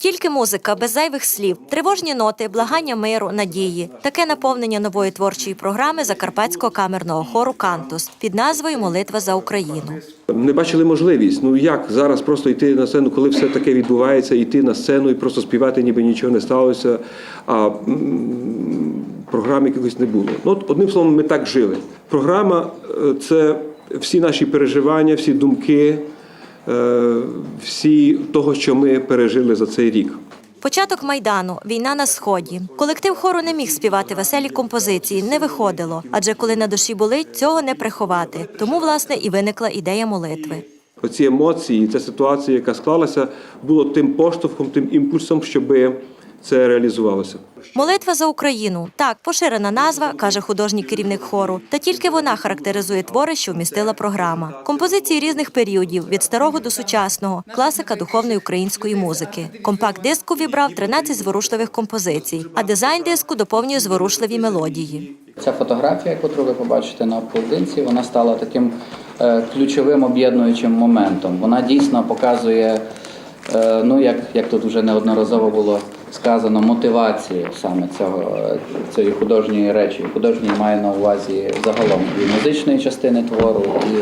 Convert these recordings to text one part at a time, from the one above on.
Тільки музика без зайвих слів, тривожні ноти, благання миру, надії. Таке наповнення нової творчої програми Закарпатського камерного хору Кантус під назвою Молитва за Україну. Не бачили можливість. Ну як зараз просто йти на сцену, коли все таке відбувається, йти на сцену і просто співати, ніби нічого не сталося, а м, програм якихось не було. Ну, от, одним словом, ми так жили. Програма е, це всі наші переживання, всі думки, всі того, що ми пережили за цей рік. Початок майдану, війна на сході. Колектив хору не міг співати веселі композиції, не виходило. Адже коли на душі болить, цього не приховати. Тому власне і виникла ідея молитви. Оці емоції, ця ситуація, яка склалася, було тим поштовхом, тим імпульсом, щоб це реалізувалося. Молитва за Україну так поширена назва, каже художній керівник хору. Та тільки вона характеризує твори, що вмістила програма. Композиції різних періодів від старого до сучасного, класика духовної української музики. Компакт диску вібрав 13 зворушливих композицій, а дизайн диску доповнює зворушливі мелодії. Ця фотографія, яку ви побачите на обкладинці, вона стала таким е, ключовим об'єднуючим моментом. Вона дійсно показує, е, ну як, як тут вже неодноразово було сказано, мотивацію саме цього цієї художньої речі. Художньої має на увазі загалом і музичної частини твору, і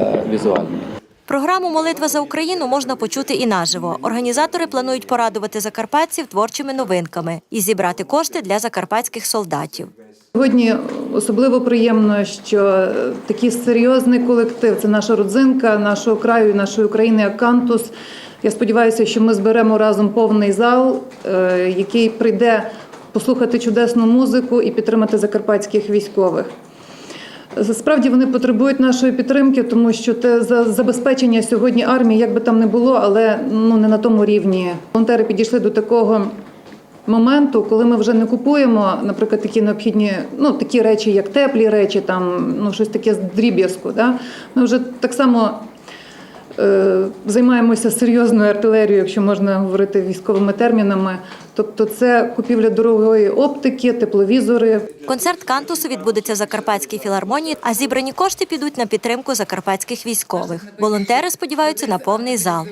е, візуальної. Програму Молитва за Україну можна почути і наживо. Організатори планують порадувати закарпатців творчими новинками і зібрати кошти для закарпатських солдатів. Сьогодні особливо приємно, що е, такий серйозний колектив це наша родзинка нашого краю, нашої України Акантус. Я сподіваюся, що ми зберемо разом повний зал, е, який прийде послухати чудесну музику і підтримати закарпатських військових. Справді вони потребують нашої підтримки, тому що те за- забезпечення сьогодні армії, як би там не було, але ну не на тому рівні. Волонтери підійшли до такого моменту, коли ми вже не купуємо, наприклад, такі необхідні, ну такі речі, як теплі речі, там ну щось таке з дріб'язку. Да? Ми вже так само. Е, Займаємося серйозною артилерією, якщо можна говорити військовими термінами. Тобто, це купівля дорогої оптики, тепловізори, Концерт кантусу відбудеться в Закарпатській філармонії, а зібрані кошти підуть на підтримку закарпатських військових. Волонтери сподіваються на повний зал.